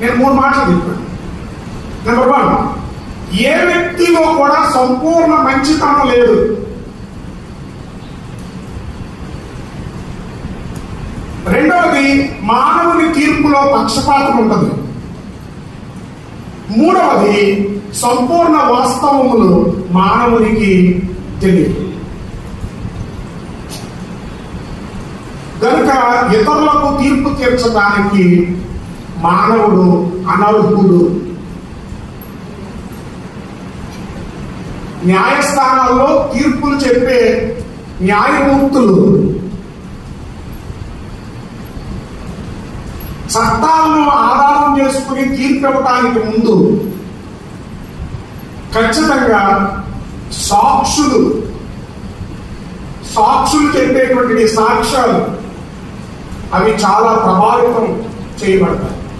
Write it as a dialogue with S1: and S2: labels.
S1: నేను మూడు మాటలు చెప్పాను. నెంబర్ వన్ ఏ వ్యక్తిలో కూడా సంపూర్ణ మంచితనం లేదు. రెండవది మానవుని తీర్పులో పక్షపాతం ఉంటుంది. మూడవది సంపూర్ణ వాస్తవములు మానవునికి తెలియదు. కనుక ఇతరులకు తీర్పు తీర్చడానికి మానవుడు అనర్హుడు. న్యాయస్థానాల్లో తీర్పులు చెప్పే న్యాయమూర్తులు. చట్టాలను ఆధారం చేసుకుని తీర్పు ఇవ్వటానికి ముందు ఖచ్చితంగా సాక్షులు సాక్షులు చెప్పేటువంటి సాక్ష్యాలు అవి చాలా ప్రభావితం చేయబడతాయి.